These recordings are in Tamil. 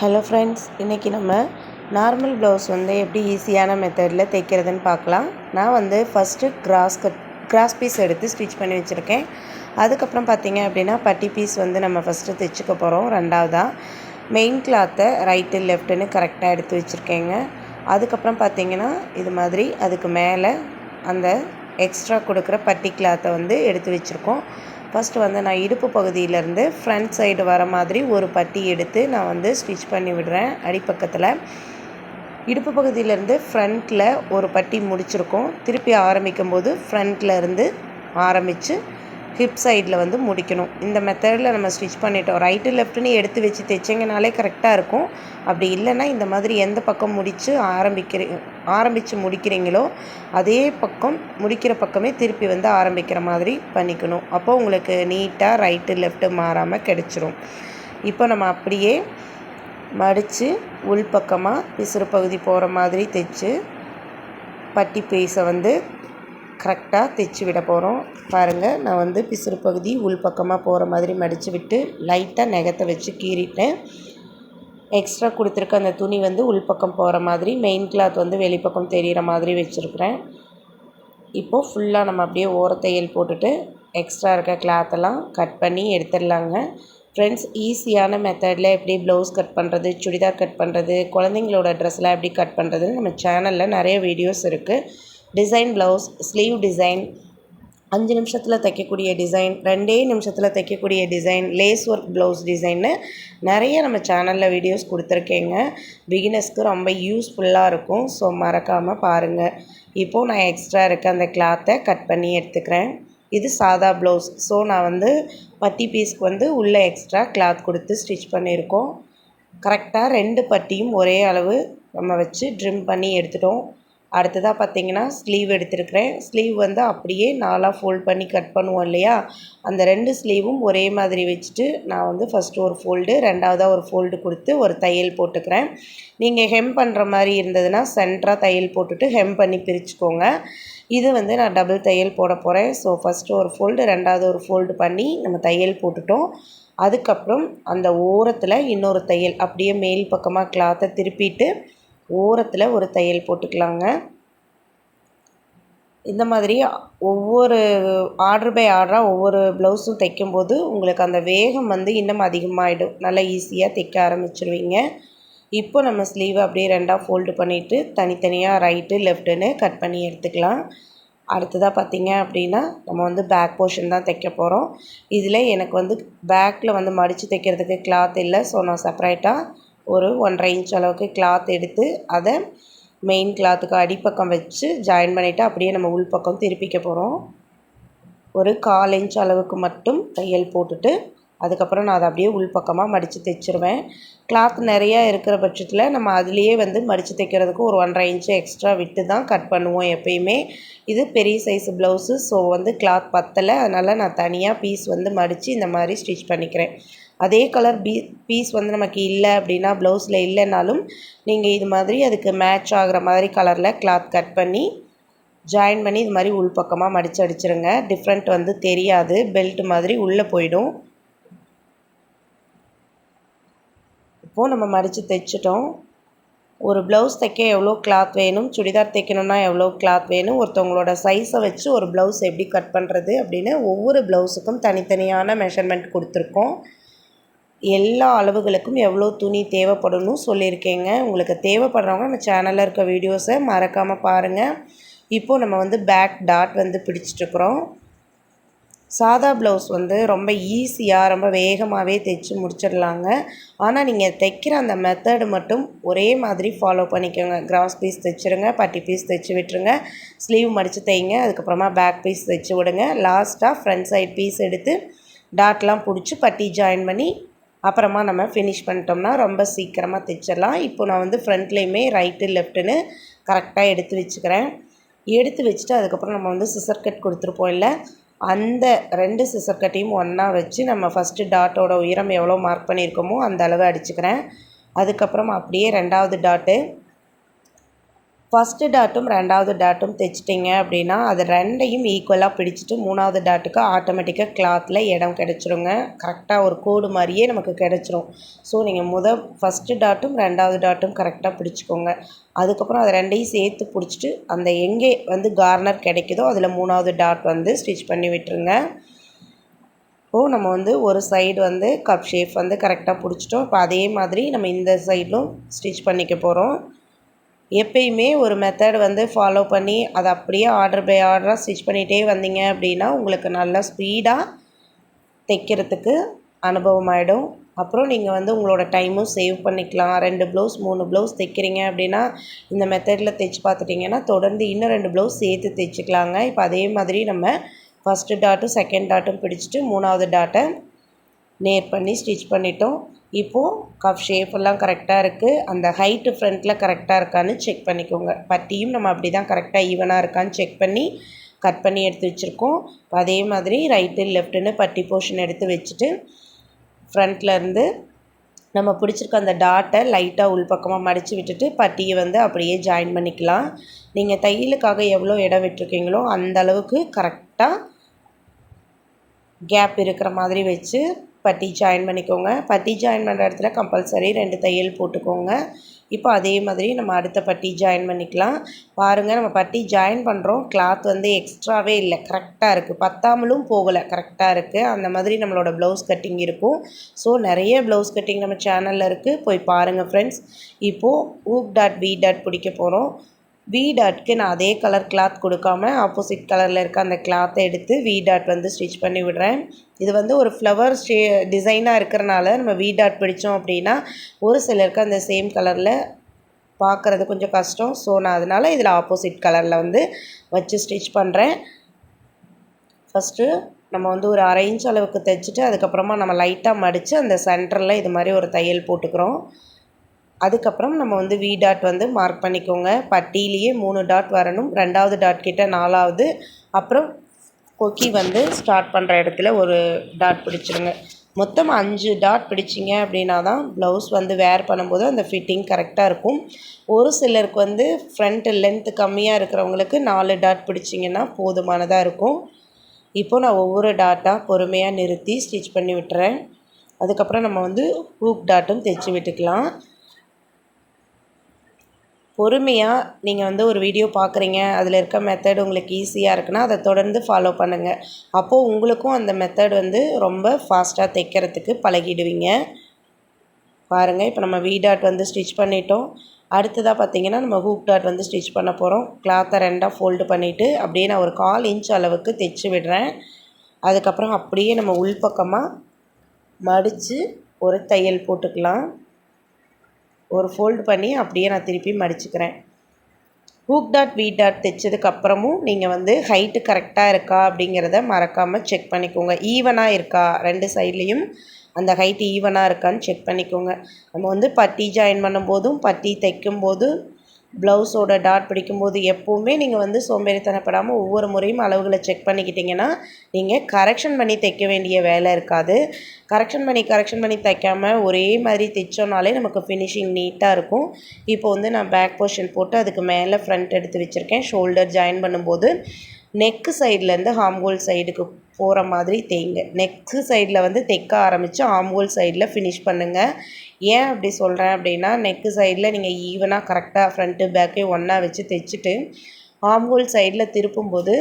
ஹலோ ஃப்ரெண்ட்ஸ் இன்றைக்கி நம்ம நார்மல் ப்ளவுஸ் வந்து எப்படி ஈஸியான மெத்தடில் தைக்கிறதுன்னு பார்க்கலாம். நான் வந்து first cross cut cross piece எடுத்து ஸ்டிச் பண்ணி வச்சுருக்கேன். அதுக்கப்புறம் பார்த்தீங்க அப்படின்னா பட்டி பீஸ் வந்து நம்ம ஃபஸ்ட்டு தைச்சிக்க போகிறோம் ரெண்டாவதாக மெயின் கிளாத்தை ரைட்டு லெஃப்ட்டுன்னு கரெக்டாக எடுத்து வச்சுருக்கேங்க. அதுக்கப்புறம் பார்த்திங்கன்னா இது மாதிரி அதுக்கு மேலே அந்த எக்ஸ்ட்ரா கொடுக்குற பட்டி கிளாத்தை வந்து எடுத்து வச்சுருக்கோம். ஃபஸ்ட்டு வந்து நான் இடுப்பு பகுதியிலேருந்து ஃப்ரண்ட் சைடு வர மாதிரி ஒரு பட்டி எடுத்து நான் வந்து ஸ்டிச் பண்ணி விடுறேன். அடிப்பக்கத்தில் இடுப்பு பகுதியிலேருந்து ஃப்ரண்ட்டில் ஒரு பட்டி முடிச்சிருக்கோம். திருப்பி ஆரம்பிக்கும் போது ஃப்ரண்ட்டில் இருந்து ஆரம்பித்து ஹிப் சைடில் வந்து முடிக்கணும். இந்த மெத்தடில் நம்ம ஸ்டிச் பண்ணிட்டோம். ரைட்டு லெஃப்ட்டுன்னு எடுத்து வச்சு தைச்சிங்கனாலே கரெக்டாக இருக்கும். அப்படி இல்லைன்னா இந்த மாதிரி எந்த பக்கம் முடித்து ஆரம்பிக்கிற ஆரம்பித்து முடிக்கிறீங்களோ அதே பக்கம் முடிக்கிற பக்கமே திருப்பி வந்து ஆரம்பிக்கிற மாதிரி பண்ணிக்கணும். அப்போ உங்களுக்கு நீட்டாக ரைட்டு லெஃப்ட்டு மாறாமல் கிடச்சிரும். இப்போ நம்ம அப்படியே மடித்து உள்பக்கமாக விசிறு பகுதி போகிற மாதிரி தைச்சு பட்டி பீஸை வந்து கரெக்டாக தைச்சி விட போகிறோம் பாருங்கள் நான் வந்து பிசுறு பகுதி உள் பக்கமாக போகிற மாதிரி மடித்து விட்டு லைட்டாக நெகத்தை வச்சு கீறிட்டேன். எக்ஸ்ட்ரா கொடுத்துருக்க அந்த துணி வந்து உள்பக்கம் போகிற மாதிரி மெயின் கிளாத் வந்து வெளிப்பக்கம் தெரிகிற மாதிரி வச்சுருக்குறேன். இப்போது ஃபுல்லாக நம்ம அப்படியே ஓரத்தையல் போட்டுட்டு எக்ஸ்ட்ரா இருக்க கிளாத்தெல்லாம் கட் பண்ணி எடுத்துடலாங்க. ஃப்ரெண்ட்ஸ் ஈஸியான மெத்தடில் எப்படி ப்ளவுஸ் கட் பண்ணுறது சுடிதார் கட் பண்ணுறது குழந்தைங்களோட ட்ரெஸ்லாம் எப்படி கட் பண்ணுறதுன்னு நம்ம சேனலில் நிறைய வீடியோஸ் இருக்குது டிசைன் ப்ளவுஸ் ஸ்லீவ் டிசைன் அஞ்சு நிமிஷத்தில் தைக்கக்கூடிய டிசைன் ரெண்டே நிமிஷத்தில் தைக்கக்கூடிய டிசைன் லேஸ் ஒர்க் ப்ளவுஸ் டிசைன்னு நிறைய நம்ம சேனலில் வீடியோஸ் கொடுத்துருக்கேங்க. பிகினர்ஸ்க்கு ரொம்ப யூஸ்ஃபுல்லாக இருக்கும். ஸோ மறக்காமல் பாருங்கள் இப்போது நான் எக்ஸ்ட்ரா இருக்க அந்த கிளாத்தை கட் பண்ணி எடுத்துக்கிறேன். இது சாதா ப்ளவுஸ். ஸோ நான் வந்து பட்டி பீஸ்க்கு வந்து உள்ளே எக்ஸ்ட்ரா கிளாத் கொடுத்து ஸ்டிச் பண்ணியிருக்கோம். கரெக்டாக ரெண்டு பட்டியும் ஒரே அளவு நம்ம வச்சு ட்ரிம் பண்ணி எடுத்துட்டோம். அடுத்ததாக பார்த்தீங்கன்னா ஸ்லீவ் எடுத்திருக்கிறேன். ஸ்லீவ் வந்து அப்படியே நாலாக ஃபோல்ட் பண்ணி கட் பண்ணுவோம் இல்லையா? அந்த ரெண்டு ஸ்லீவும் ஒரே மாதிரி வச்சுட்டு நான் வந்து ஃபஸ்ட்டு ஒரு ஃபோல்டு ரெண்டாவதாக ஒரு ஃபோல்டு கொடுத்து ஒரு தையல் போட்டுக்கிறேன். நீங்கள் ஹெம் பண்ணுற மாதிரி இருந்ததுன்னா சென்டராக தையல் போட்டுட்டு ஹெம் பண்ணி பிரிச்சுக்கோங்க. இது வந்து நான் டபுள் தையல் போட போகிறேன் ஸோ ஃபஸ்ட்டு ஒரு ஃபோல்டு ரெண்டாவது ஒரு ஃபோல்டு பண்ணி நம்ம தையல் போட்டுட்டோம். அதுக்கப்புறம் அந்த ஓரத்தில் இன்னொரு தையல் அப்படியே மேல் பக்கமாக கிளாத்தை திருப்பிட்டு ஓரத்தில் ஒரு தையல் போட்டுக்கலாங்க. இந்த மாதிரி ஒவ்வொரு ஆர்டர் பை ஆர்டராக ஒவ்வொரு ப்ளவுஸும் தைக்கும்போது உங்களுக்கு அந்த வேகம் வந்து இன்னும் அதிகமாகிடும் நல்லா ஈஸியாக தைக்க ஆரம்பிச்சிருவீங்க. இப்போ நம்ம ஸ்லீவை அப்படியே ரெண்டாக ஃபோல்டு பண்ணிவிட்டு தனித்தனியாக ரைட்டு லெஃப்ட்டுன்னு கட் பண்ணி எடுத்துக்கலாம். அடுத்ததாக பார்த்தீங்க அப்படின்னா நம்ம வந்து பேக் போர்ஷன் தான் தைக்க போகிறோம் இதில் எனக்கு வந்து பேக்கில் வந்து மடித்து தைக்கிறதுக்கு கிளாத் இல்லை ஸோ நான் செப்பரேட்டாக ஒரு ஒன்றரை இன்ச் அளவுக்கு கிளாத் எடுத்து அதை மெயின் கிளாத்துக்கு அடிப்பக்கம் வச்சு ஜாயின் பண்ணிவிட்டு அப்படியே நம்ம உள்பக்கம் திருப்பிக்க போகிறோம் ஒரு கால் இன்ச் அளவுக்கு மட்டும் தையல் போட்டுட்டு அதுக்கப்புறம் நான் அதை அப்படியே உள்பக்கமாக மடித்து தைச்சிருவேன். கிளாத் நிறையா இருக்கிற பட்சத்தில் நம்ம அதுலேயே வந்து மடித்து தைக்கிறதுக்கு ஒரு ஒன்றரை இன்ச்சு எக்ஸ்ட்ரா விட்டு தான் கட் பண்ணுவோம் எப்பயுமே. இது பெரிய சைஸ் ப்ளவுஸு ஸோ வந்து கிளாத் பத்தலை. அதனால் நான் தனியாக பீஸ் வந்து மடித்து இந்த மாதிரி ஸ்டிச் பண்ணிக்கிறேன். அதே கலர் பீ பீஸ் வந்து நமக்கு இல்லை அப்படின்னா ப்ளவுஸில் இல்லைனாலும் நீங்கள் இது மாதிரி அதுக்கு மேட்ச் ஆகிற மாதிரி கலரில் கிளாத் கட் பண்ணி ஜாயின் பண்ணி இது மாதிரி உள்பக்கமாக மடித்து அடிச்சிருங்க. டிஃப்ரெண்ட் வந்து தெரியாது. பெல்ட் மாதிரி உள்ளே போயிடும். இப்போது நம்ம மடித்து தைச்சிட்டோம். ஒரு ப்ளவுஸ் தைக்க எவ்வளோ கிளாத் வேணும்? சுடிதார் தைக்கணும்னா எவ்வளோ கிளாத் வேணும்? ஒருத்தவங்களோட சைஸை வச்சு ஒரு ப்ளவுஸ் எப்படி கட் பண்ணுறது அப்படின்னு ஒவ்வொரு ப்ளவுஸுக்கும் தனித்தனியான மெஷர்மெண்ட் கொடுத்துருக்கோம். எல்லா அளவுகளுக்கும் எவ்வளோ துணி தேவைப்படணும் சொல்லியிருக்கேங்க. உங்களுக்கு தேவைப்படுறவங்க நம்ம சேனலில் இருக்க வீடியோஸை மறக்காமல் பாருங்கள் இப்போது நம்ம வந்து பேக் டாட் வந்து பிடிச்சிட்ருக்குறோம் சாதா ப்ளவுஸ் வந்து ரொம்ப ஈஸியாக ரொம்ப வேகமாகவே தைச்சி முடிச்சிடலாங்க. ஆனால் நீங்கள் தைக்கிற அந்த மெத்தடு மட்டும் ஒரே மாதிரி ஃபாலோ பண்ணிக்கோங்க. கிராஸ் பீஸ் தைச்சிருங்க பட்டி பீஸ் தைச்சி விட்டுருங்க. ஸ்லீவ் மடித்து தைங்க அதுக்கப்புறமா பேக் பீஸ் தைச்சி விடுங்க. லாஸ்ட்டாக ஃப்ரண்ட் சைட் பீஸ் எடுத்து டாட்லாம் பிடிச்சி பட்டி ஜாயின் பண்ணி அப்புறமா நம்ம ஃபினிஷ் பண்ணிட்டோம்னா ரொம்ப சீக்கிரமாக தைச்சிடலாம். இப்போ நான் வந்து ஃப்ரண்ட்லேயுமே ரைட்டு லெஃப்ட்டுன்னு கரெக்டாக எடுத்து வச்சுக்கிறேன். எடுத்து வச்சுட்டு அதுக்கப்புறம் நம்ம வந்து சிசர் கட் கொடுத்துருப்போம் இல்லை? அந்த ரெண்டு சிசர் கட்டையும் ஒன்றா வச்சு நம்ம ஃபஸ்ட்டு டாட்டோட உயரம் எவ்வளோ மார்க் பண்ணியிருக்கோமோ அந்த அளவு அடிச்சுக்கிறேன். அதுக்கப்புறம் அப்படியே ரெண்டாவது டாட்டு ஃபஸ்ட்டு டாட்டும் ரெண்டாவது டாட்டும் தைச்சிட்டிங்க அப்படின்னா அது ரெண்டையும் ஈக்குவலாக பிடிச்சிட்டு மூணாவது டாட்டுக்கு ஆட்டோமேட்டிக்காக கிளாத்தில் இடம் கிடச்சிருங்க. கரெக்டாக ஒரு கோடு மாதிரியே நமக்கு கிடச்சிரும். ஸோ நீங்கள் முத ஃபஸ்ட்டு டாட்டும் ரெண்டாவது டாட்டும் கரெக்டாக பிடிச்சிக்கோங்க. அதுக்கப்புறம் அது ரெண்டையும் சேர்த்து பிடிச்சிட்டு அந்த எங்கே வந்து கார்னர் கிடைக்குதோ அதில் மூணாவது டாட் வந்து ஸ்டிச் பண்ணி விட்டுருங்க. இப்போது நம்ம வந்து ஒரு சைடு வந்து கப் ஷேப் வந்து கரெக்டாக பிடிச்சிட்டோம். இப்போ அதே மாதிரி நம்ம இந்த சைடும் ஸ்டிச் பண்ணிக்க போகிறோம் எப்பயுமே ஒரு மெத்தட் வந்து ஃபாலோ பண்ணி அதை அப்படியே ஆர்டர் பை ஆர்டராக ஸ்டிச் பண்ணிகிட்டே வந்தீங்க அப்படின்னா உங்களுக்கு நல்லா ஸ்பீடாக தைக்கிறதுக்கு அனுபவம் ஆகிடும் அப்புறம் நீங்கள் வந்து உங்களோட டைமும் சேவ் பண்ணிக்கலாம். ரெண்டு ப்ளவுஸ் மூணு ப்ளவுஸ் தைக்கிறீங்க அப்படின்னா இந்த மெத்தடில் தைச்சி பார்த்துட்டிங்கன்னா தொடர்ந்து இன்னும் ரெண்டு ப்ளவுஸ் சேர்த்து தைச்சிக்கலாங்க. இப்போ அதே மாதிரி நம்ம ஃபஸ்ட்டு டாட்டும் செகண்ட் டாட்டும் பிடிச்சிட்டு மூணாவது டாட்டை நேர் பண்ணி ஸ்டிச் பண்ணிட்டோம். இப்போது கஃப் ஷேப் எல்லாம் கரெக்டாக இருக்குது அந்த ஹைட்டு ஃப்ரண்ட்டில் கரெக்டாக இருக்கான்னு செக் பண்ணிக்கோங்க. பட்டியும் நம்ம அப்படி தான் கரெக்டாக ஈவனாக இருக்கான்னு செக் பண்ணி கட் பண்ணி எடுத்து வச்சுருக்கோம். அதே மாதிரி ரைட்டு லெஃப்ட்டுன்னு பட்டி போர்ஷன் எடுத்து வச்சுட்டு ஃப்ரண்ட்லேருந்து நம்ம பிடிச்சிருக்க அந்த டாட்டை லைட்டாக உள்பக்கமாக மடித்து விட்டுட்டு பட்டியை வந்து அப்படியே ஜாயின் பண்ணிக்கலாம். நீங்கள் தையலுக்காக எவ்வளோ இடம் விட்டுருக்கீங்களோ அந்த அளவுக்கு கரெக்டாக கேப் இருக்கிற மாதிரி வச்சு பட்டி ஜாயின் பண்ணிக்கோங்க. பட்டி ஜாயின் பண்ணுற இடத்துல கம்பல்சரி ரெண்டு தையல் போட்டுக்கோங்க. இப்போ அதே மாதிரி நம்ம அடுத்த பட்டி ஜாயின் பண்ணிக்கலாம். பாருங்கள் நம்ம பட்டி ஜாயின் பண்ணுறோம் கிளாத் வந்து எக்ஸ்ட்ராவே இல்லை. கரெக்டாக இருக்குது பத்தாமலும் போகலை. கரெக்டாக இருக்குது அந்த மாதிரி நம்மளோட ப்ளவுஸ் கட்டிங் இருக்கும். ஸோ நிறைய ப்ளவுஸ் கட்டிங் நம்ம சேனலில் இருக்குது போய் பாருங்கள் ஃப்ரெண்ட்ஸ் இப்போது ஊக் டாட் வி டாட் பிடிக்க போகிறோம் வி டாட்க்கு நான் அதே கலர் கிளாத் கொடுக்காம ஆப்போசிட் கலரில் இருக்க அந்த கிளாத்தை எடுத்து வி டாட் வந்து ஸ்டிச் பண்ணி விடுறேன். இது வந்து ஒரு ஃப்ளவர் ஷே டிசைனாக இருக்கிறனால நம்ம வி டாட் பிடிச்சோம் அப்படின்னா ஒரு சிலருக்கு அந்த சேம் கலரில் பார்க்குறது கொஞ்சம் கஷ்டம். ஸோ நான் அதனால் இதில் ஆப்போசிட் கலரில் வந்து வச்சு ஸ்டிச் பண்ணுறேன் ஃபஸ்ட்டு நம்ம வந்து ஒரு அரை இன்ச் அளவுக்கு தைச்சிட்டு அதுக்கப்புறமா நம்ம லைட்டாக மடித்து அந்த சென்டரில் இது மாதிரி ஒரு தையல் போட்டுக்கிறோம். அதுக்கப்புறம் நம்ம வந்து வி டாட் வந்து மார்க் பண்ணிக்கோங்க. பட்டியிலேயே மூணு டாட் வரணும். ரெண்டாவது டாட் கிட்ட நாலாவது. அப்புறம் கொக்கி வந்து ஸ்டார்ட் பண்ணுற இடத்துல ஒரு டாட் பிடிச்சிருங்க. மொத்தம் அஞ்சு டாட் பிடிச்சிங்க அப்படின்னா தான் ப்ளவுஸ் வந்து வேர் பண்ணும்போது அந்த ஃபிட்டிங் கரெக்டாக இருக்கும். ஒரு சிலருக்கு வந்து ஃப்ரண்ட் லென்த்து கம்மியாக இருக்கிறவங்களுக்கு நாலு டாட் பிடிச்சிங்கன்னா போதுமானதாக இருக்கும். இப்போ நான் ஒவ்வொரு டாட்டாக பொறுமையாக நிறுத்தி ஸ்டிச் பண்ணி விட்டுறேன். அதுக்கப்புறம் நம்ம வந்து ஹூக் டாட்டும் தைச்சி விட்டுக்கலாம். பொறுமையாக நீங்கள் வந்து ஒரு வீடியோ பார்க்குறீங்க அதில் இருக்க மெத்தட் உங்களுக்கு ஈஸியாக இருக்குன்னா அதை தொடர்ந்து ஃபாலோ பண்ணுங்கள் அப்போது உங்களுக்கும் அந்த மெத்தட் வந்து ரொம்ப ஃபாஸ்ட்டாக தைக்கிறதுக்கு பழகிடுவீங்க. பாருங்கள் இப்போ நம்ம வி டாட் வந்து ஸ்டிச் பண்ணிட்டோம். அடுத்ததாக பார்த்தீங்கன்னா நம்ம ஹூக் டாட் வந்து ஸ்டிச் பண்ண போகிறோம் கிளாத்தை ரெண்டாக ஃபோல்டு பண்ணிவிட்டு அப்படியே நான் ஒரு கால் இன்ச் அளவுக்கு தைச்சி விடுறேன். அதுக்கப்புறம் அப்படியே நம்ம உள்பக்கமாக மடித்து ஒரு தையல் போட்டுக்கலாம். ஒரு ஃபோல்டு பண்ணி அப்படியே நான் திருப்பி மடிச்சுக்கிறேன். ஹூக் டாட் வீ டாட் தைச்சதுக்கப்புறமும் நீங்கள் வந்து ஹைட்டு கரெக்டாக இருக்கா அப்படிங்கிறத மறக்காமல் செக் பண்ணிக்கோங்க. ஈவனாக இருக்கா? ரெண்டு சைட்லேயும் அந்த ஹைட் ஈவனாக இருக்கான்னு செக் பண்ணிக்கோங்க. நம்ம வந்து பட்டி ஜாயின் பண்ணும்போதும் பட்டி தைக்கும் போது ப்ளவுஸோட டாட் பிடிக்கும்போது எப்போவுமே நீங்கள் வந்து சோம்பேறித்தனப்படாமல் ஒவ்வொரு முறையும் அளவுகளை செக் பண்ணிக்கிட்டிங்கன்னா நீங்கள் கரெக்ஷன் பண்ணி தைக்க வேண்டிய வேலை இருக்காது. கரெக்ஷன் பண்ணி கரெக்ஷன் பண்ணி தைக்காமல் ஒரே மாதிரி தைச்சோனாலே நமக்கு ஃபினிஷிங் நீட்டாக இருக்கும். இப்போ வந்து நான் பேக் போர்ஷன் போட்டு அதுக்கு மேலே ஃப்ரண்ட் எடுத்து வச்சுருக்கேன். ஷோல்டர் ஜாயின் பண்ணும்போது நெக்கு சைட்லேருந்து ஹாம்கோல் சைடுக்கு போகிற மாதிரி தேய்ங்க. நெக்கு சைடில் வந்து தைக்க ஆரம்பித்து ஆம்கோல் சைடில் ஃபினிஷ் பண்ணுங்கள் ஏன் அப்படி சொல்கிறேன் அப்படின்னா நெக்கு சைடில் நீங்கள் ஈவனாக கரெக்டாக ஃப்ரண்ட்டு பேக்கையும் ஒன்றா வச்சு தைச்சிட்டு ஆம்கோல் சைடில் திருப்பும்போது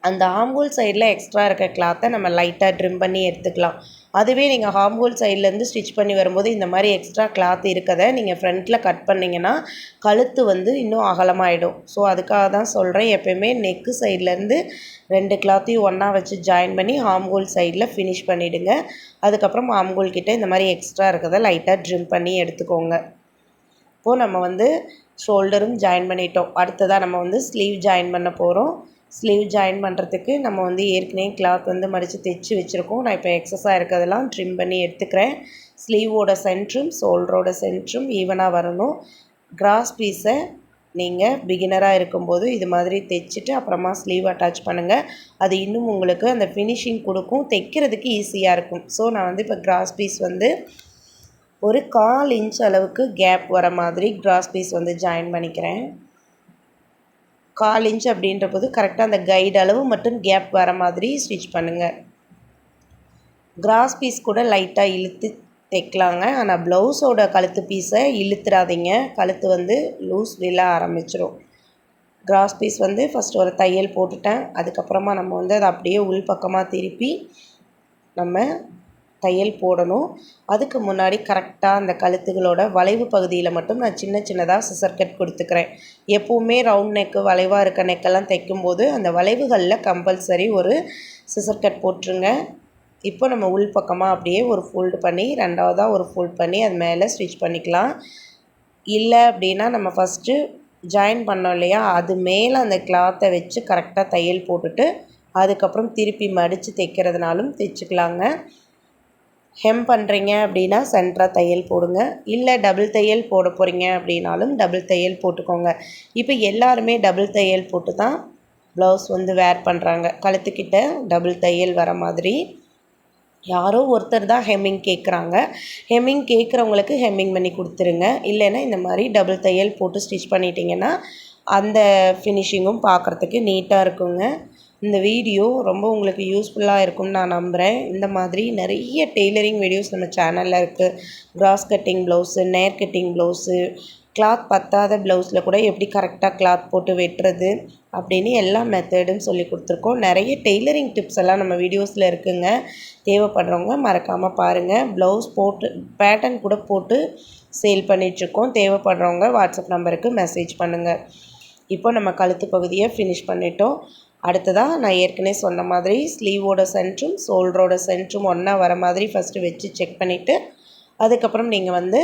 அந்த ஆம்கோல் சைடில் எக்ஸ்ட்ரா இருக்க கிளாத்தை நம்ம லைட்டாக ட்ரிம் பண்ணி எடுத்துக்கலாம். அதுவே நீங்கள் ஹாம்ஹோல் சைட்லேருந்து ஸ்டிச் பண்ணி வரும்போது இந்த மாதிரி எக்ஸ்ட்ரா கிளாத் இருக்கதை நீங்கள் ஃப்ரண்ட்டில் கட் பண்ணிங்கன்னா கழுத்து வந்து இன்னும் அகலமாகிடும் ஸோ அதுக்காக தான் சொல்கிறேன் எப்போயுமே நெக்கு சைட்லேருந்து ரெண்டு கிளாத்தையும் ஒன்றா வச்சு ஜாயின் பண்ணி ஹாம்ஹோல் சைடில் ஃபினிஷ் பண்ணிவிடுங்க அதுக்கப்புறம் ஹாம்ஹோல் கிட்டே இந்த மாதிரி எக்ஸ்ட்ரா இருக்கிறத லைட்டாக ட்ரிம் பண்ணி எடுத்துக்கோங்க. இப்போது நம்ம வந்து ஷோல்டரும் ஜாயின் பண்ணிட்டோம். அடுத்ததாக நம்ம வந்து ஸ்லீவ் ஜாயின் பண்ண போகிறோம் ஸ்லீவ் ஜாயின் பண்ணுறதுக்கு நம்ம வந்து ஏற்கனவே கிளாத் வந்து மடித்து தைச்சி வச்சுருக்கோம். நான் இப்போ எக்ஸஸாக இருக்கிறதெல்லாம் ட்ரிம் பண்ணி எடுத்துக்கிறேன். ஸ்லீவோட சென்ட்ரும் ஷோல்டரோட சென்ட்ரும் ஈவனாக வரணும். கிராஸ் பீஸை நீங்கள் பிகினராக இருக்கும்போது இது மாதிரி தைச்சிட்டு அப்புறமா ஸ்லீவ் அட்டாச் பண்ணுங்கள் அது இன்னும் உங்களுக்கு அந்த ஃபினிஷிங் கொடுக்கும். தைக்கிறதுக்கு ஈஸியாக இருக்கும். ஸோ நான் வந்து இப்போ கிராஸ் பீஸ் வந்து ஒரு கால் இன்ச் அளவுக்கு கேப் வர மாதிரி கிராஸ் பீஸ் வந்து ஜாயின் பண்ணிக்கிறேன். கால் இன்ச் அப்படின்ற போது கரெக்டாக அந்த கைடு அளவு மட்டும் கேப் வர மாதிரி ஸ்டிச் பண்ணுங்கள் கிராஸ் பீஸ் கூட லைட்டாக இழுத்து தைக்கலாங்க. ஆனால் ப்ளவுஸோட கழுத்து பீஸை இழுத்துடாதீங்க கழுத்து வந்து லூஸ் விழ ஆரம்பிச்சிடும் கிராஸ் பீஸ் வந்து ஃபஸ்ட்டு ஒரு தையல் போட்டுட்டேன். அதுக்கப்புறமா நம்ம வந்து அதை அப்படியே உள் பக்கமாக திருப்பி நம்ம தையல் போடணும். அதுக்கு முன்னாடி கரெக்டாக அந்த கழுத்துகளோட வளைவு பகுதியில் மட்டும் நான் சின்ன சின்னதாக சிசர் கட் கொடுத்துக்கிறேன். எப்போவுமே ரவுண்ட் நெக்கு வளைவாக இருக்க நெக்கெல்லாம் தைக்கும்போது அந்த வளைவுகளில் கம்பல்சரி ஒரு சிசர் கட் போட்டுருங்க. இப்போ நம்ம உள் பக்கமாக அப்படியே ஒரு ஃபோல்டு பண்ணி ரெண்டாவதாக ஒரு ஃபோல்ட் பண்ணி அது மேலே ஸ்டிச் பண்ணிக்கலாம். இல்லை அப்படின்னா நம்ம ஃபஸ்ட்டு ஜாயின் பண்ணோம் இல்லையா அது மேலே அந்த கிளாத்தை வச்சு கரெக்டாக தையல் போட்டுட்டு அதுக்கப்புறம் திருப்பி மடித்து தைக்கிறதுனாலும் தைச்சிக்கலாங்க. ஹெம் பண்ணுறீங்க அப்படின்னா சென்டராக தையல் போடுங்க. இல்லை டபுள் தையல் போட போகிறீங்க அப்படின்னாலும் டபுள் தையல் போட்டுக்கோங்க. இப்போ எல்லாருமே டபுள் தையல் போட்டு தான் ப்ளவுஸ் வந்து வேர் பண்ணுறாங்க கழுத்துக்கிட்ட டபுள் தையல் வர மாதிரி யாரோ ஒருத்தர் தான் ஹெம்மிங் கேட்குறாங்க ஹெம்மிங் கேட்குறவங்களுக்கு ஹெம்மிங் பண்ணி கொடுத்துருங்க. இல்லைன்னா இந்த மாதிரி டபுள் தையல் போட்டு ஸ்டிச் பண்ணிட்டீங்கன்னா அந்த ஃபினிஷிங்கும் பார்க்குறதுக்கு நீட்டாக இருக்குங்க. இந்த வீடியோ ரொம்ப உங்களுக்கு யூஸ்ஃபுல்லாக இருக்கும்னு நான் நம்புகிறேன் இந்த மாதிரி நிறைய டெய்லரிங் வீடியோஸ் நம்ம சேனலில் இருக்குது கிராஸ் கட்டிங் ப்ளவுஸு நேர் கட்டிங் ப்ளவுஸு கிளாத் பத்தாத ப்ளவுஸில் கூட எப்படி கரெக்டாக கிளாத் போட்டு வெட்டுறது அப்படின்னு எல்லா மெத்தடும் சொல்லி கொடுத்துருக்கோம். நிறைய டெய்லரிங் டிப்ஸ் எல்லாம் நம்ம வீடியோஸில் இருக்குங்க. தேவைப்படுறவங்க மறக்காமல் பாருங்கள் ப்ளவுஸ் போட்டு பேட்டர்ன் கூட போட்டு சேல் பண்ணிகிட்ருக்கோம் தேவைப்படுறவங்க வாட்ஸ்அப் நம்பருக்கு மெசேஜ் பண்ணுங்கள் இப்போ நம்ம கழுத்து பகுதியை ஃபினிஷ் பண்ணிட்டோம். அடுத்ததாக நான் ஏற்கனவே சொன்ன மாதிரி ஸ்லீவோட சென்ட்ரும் ஷோல்டரோட சென்ட்ரும் ஒன்றா வர மாதிரி ஃபஸ்ட்டு வச்சு செக் பண்ணிவிட்டு அதுக்கப்புறம் நீங்கள் வந்து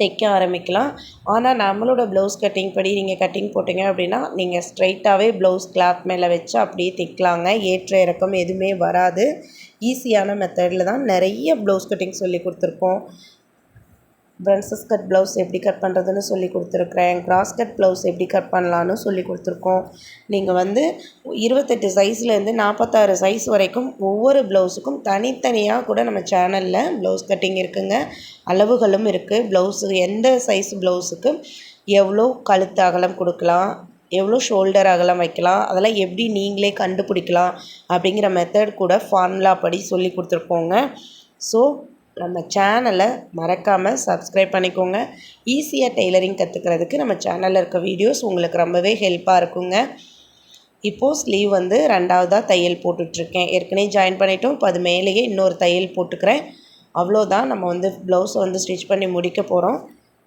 தைக்க ஆரம்பிக்கலாம். ஆனால் நம்மளோட ப்ளவுஸ் கட்டிங் படி நீங்கள் கட்டிங் போட்டிங்க அப்படின்னா நீங்கள் ஸ்ட்ரைட்டாகவே ப்ளவுஸ் கிளாத் மேலே வச்சு அப்படியே தைக்கலாங்க. ஏற்ற இறக்கம் எதுவுமே வராது. ஈஸியான மெத்தடில் தான் நிறைய ப்ளவுஸ் கட்டிங் சொல்லி கொடுத்துருக்கோம். ப்ரன்சஸ் கட் ப்ளவுஸ் எப்படி கட் பண்ணுறதுன்னு சொல்லி கொடுத்துருக்குறேன். கிராஸ் கட் ப்ளவுஸ் எப்படி கட் பண்ணலான்னு சொல்லி கொடுத்துருக்கோம். நீங்கள் வந்து இருபத்தெட்டு சைஸ்லேருந்து நாற்பத்தாறு சைஸ் வரைக்கும் ஒவ்வொரு ப்ளவுஸுக்கும் தனித்தனியாக கூட நம்ம சேனலில் ப்ளவுஸ் கட்டிங் இருக்குங்க. அளவுகளும் இருக்குது ப்ளவுஸு எந்த சைஸ் ப்ளவுஸுக்கு எவ்வளோ கழுத்து அகலம் கொடுக்கலாம் எவ்வளோ ஷோல்டர் அகலம் வைக்கலாம் அதெல்லாம் எப்படி நீங்களே கண்டுபிடிக்கலாம் அப்படிங்கிற மெத்தட் கூட ஃபார்முலா படி சொல்லி கொடுத்துருக்கோங்க. ஸோ நம்ம சேனலை மறக்காமல் சப்ஸ்கிரைப் பண்ணிக்கோங்க. ஈஸியாக டெய்லரிங் கற்றுக்கிறதுக்கு நம்ம சேனலில் இருக்க வீடியோஸ் உங்களுக்கு ரொம்பவே ஹெல்ப்பாக இருக்குங்க. இப்போது ஸ்லீவ் வந்து ரெண்டாவதாக தையல் போட்டுட்ருக்கேன். ஏற்கனவே ஜாயின் பண்ணிட்டோம். இப்போ அது மேலேயே இன்னொரு தையல் போட்டுக்கிறேன். அவ்வளோதான். நம்ம வந்து ப்ளவுஸை வந்து ஸ்டிச் பண்ணி முடிக்க போகிறோம்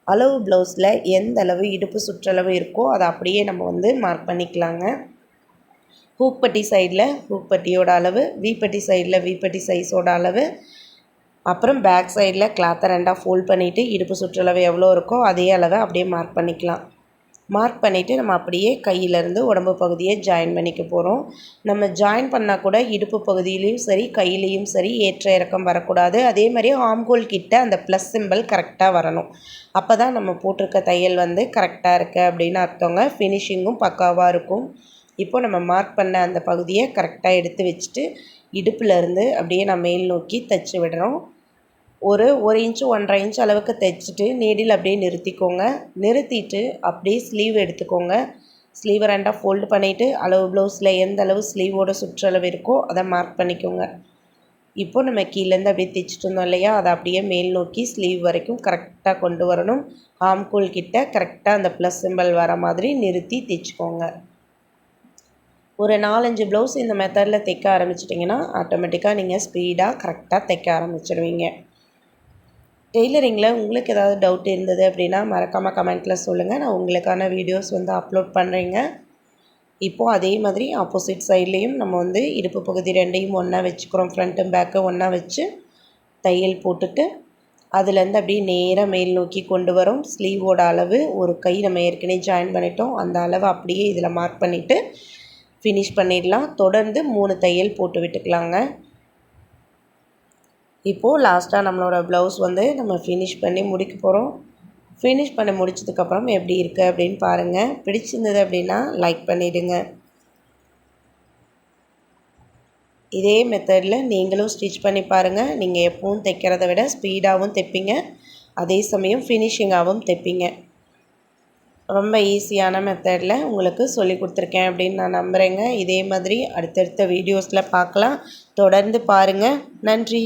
அளவு ப்ளவுஸில் எந்த அளவு இடுப்பு சுற்றளவு இருக்கோ அதை அப்படியே நம்ம வந்து மார்க் பண்ணிக்கலாங்க. ஹூக்பட்டி சைடில் ஹூக்பட்டியோட அளவு வீப்பட்டி சைடில் வீப்பட்டி சைஸோட அளவு அப்புறம் பேக் சைடில் கிளாத்தை ரெண்டாக ஃபோல்ட் பண்ணிவிட்டு இடுப்பு சுற்றளவு எவ்வளோ இருக்கோ அதே அளவை அப்படியே மார்க் பண்ணிக்கலாம். மார்க் பண்ணிவிட்டு நம்ம அப்படியே கையிலேருந்து உடம்பு பகுதியை ஜாயின் பண்ணிக்க போகிறோம் நம்ம ஜாயின் பண்ணால் கூட இடுப்பு பகுதியிலையும் சரி கையிலையும் சரி ஏற்ற இறக்கம் வரக்கூடாது. அதே மாதிரி ஆம்கோல் கிட்ட அந்த ப்ளஸ் சிம்பிள் கரெக்டாக வரணும். அப்போ தான் நம்ம போட்டிருக்க தையல் வந்து கரெக்டாக இருக்குது அப்படின்னு அர்த்தங்க. ஃபினிஷிங்கும் பக்காவாக இருக்கும். இப்போ நம்ம மார்க் பண்ண அந்த பகுதியை கரெக்டாக எடுத்து வச்சுட்டு இடுப்புலேருந்து அப்படியே நான் மேல் நோக்கி தைச்சி விடுறோம். ஒரு ஒரு இன்ச்சு ஒன்றரை இன்ச் அளவுக்கு தைச்சிட்டு நீடில் அப்படியே நிறுத்திக்கோங்க. நிறுத்திட்டு அப்படியே ஸ்லீவ் எடுத்துக்கோங்க. ஸ்லீவை ரெண்டாக ஃபோல்டு பண்ணிவிட்டு அளவு ப்ளவுஸில் எந்த அளவு ஸ்லீவோட சுற்றளவு இருக்கோ அதை மார்க் பண்ணிக்கோங்க. இப்போ நம்ம கீழேருந்து அப்படியே தைச்சிட்டு இருந்தோம் இல்லையா? அதை அப்படியே மேல் நோக்கி ஸ்லீவ் வரைக்கும் கரெக்டாக கொண்டு வரணும். ஆம்கூல் கிட்ட கரெக்டாக அந்த ப்ளஸ் சிம்பிள் வர மாதிரி நிறுத்தி தைச்சிக்கோங்க. ஒரு நாலஞ்சு ப்ளவுஸ் இந்த மெத்தடில் தைக்க ஆரம்பிச்சிட்டிங்கன்னா ஆட்டோமேட்டிக்காக நீங்கள் ஸ்பீடாக கரெக்டாக தைக்க ஆரம்பிச்சிடுவீங்க டெய்லரிங்கில் உங்களுக்கு ஏதாவது டவுட் இருந்தது அப்படின்னா மறக்காமல் கமெண்ட்டில் சொல்லுங்கள் நான் உங்களுக்கான வீடியோஸ் வந்து அப்லோட் பண்ணுறேங்க இப்போது அதே மாதிரி ஆப்போசிட் சைட்லேயும் நம்ம வந்து இடுப்பு பகுதி ரெண்டையும் ஒன்றா வச்சுக்கிறோம். ஃப்ரண்ட்டும் பேக்கும் ஒன்றா வச்சு தையல் போட்டுட்டு அதுலேருந்து அப்படியே நேராக மேல் நோக்கி கொண்டு வரோம். ஸ்லீவோட அளவு ஒரு கை நம்ம ஏற்கனவே ஜாயின் பண்ணிட்டோம். அந்த அளவு அப்படியே இதில் மார்க் பண்ணிவிட்டு ஃபினிஷ் பண்ணிடலாம். தொடர்ந்து மூணு தையல் போட்டு விட்டுக்கலாங்க. இப்போது லாஸ்ட்டாக நம்மளோட ப்ளவுஸ் வந்து நம்ம ஃபினிஷ் பண்ணி முடிக்க போகிறோம் ஃபினிஷ் பண்ணி முடிச்சதுக்கப்புறம் எப்படி இருக்குது அப்படின்னு பாருங்கள் பிடிச்சிருந்தது அப்படின்னா லைக் பண்ணிவிடுங்க இதே மெத்தடில் நீங்களும் ஸ்டிச் பண்ணி பாருங்கள் நீங்கள் எப்பவும் தைக்கிறத விட ஸ்பீடாகவும் தைப்பீங்க. அதே சமயம் ஃபினிஷிங்காகவும் தைப்பீங்க. ரொம்ப ஈஸியான மெத்தடில் உங்களுக்கு சொல்லி கொடுத்துருக்கேன் அப்படின்னு நான் நம்புகிறேங்க இதே மாதிரி அடுத்தடுத்த வீடியோஸில் பார்க்கலாம். தொடர்ந்து பாருங்கள் நன்றி.